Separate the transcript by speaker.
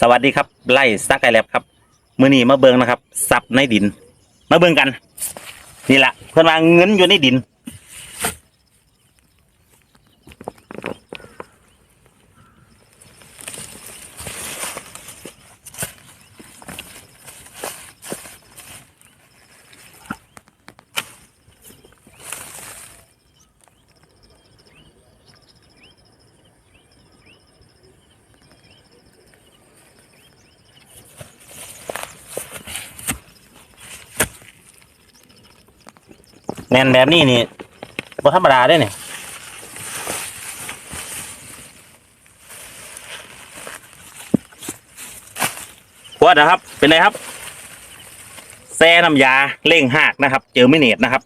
Speaker 1: สวัสดีครับ ไล่ซักไก่แลบครับ มือนี้มาเบิงนะครับซับในดิน มาเบิงกัน นี่แหละเพื่อนว่าเงินอยู่ในดิน แน่นแบบนี้นี่บ่ธรรมดาได้เนี่ยขวดนะครับ เป็นไรครับ แซ่น้ำยาเร่งหากนะครับ เจอไม่เนตนะครับ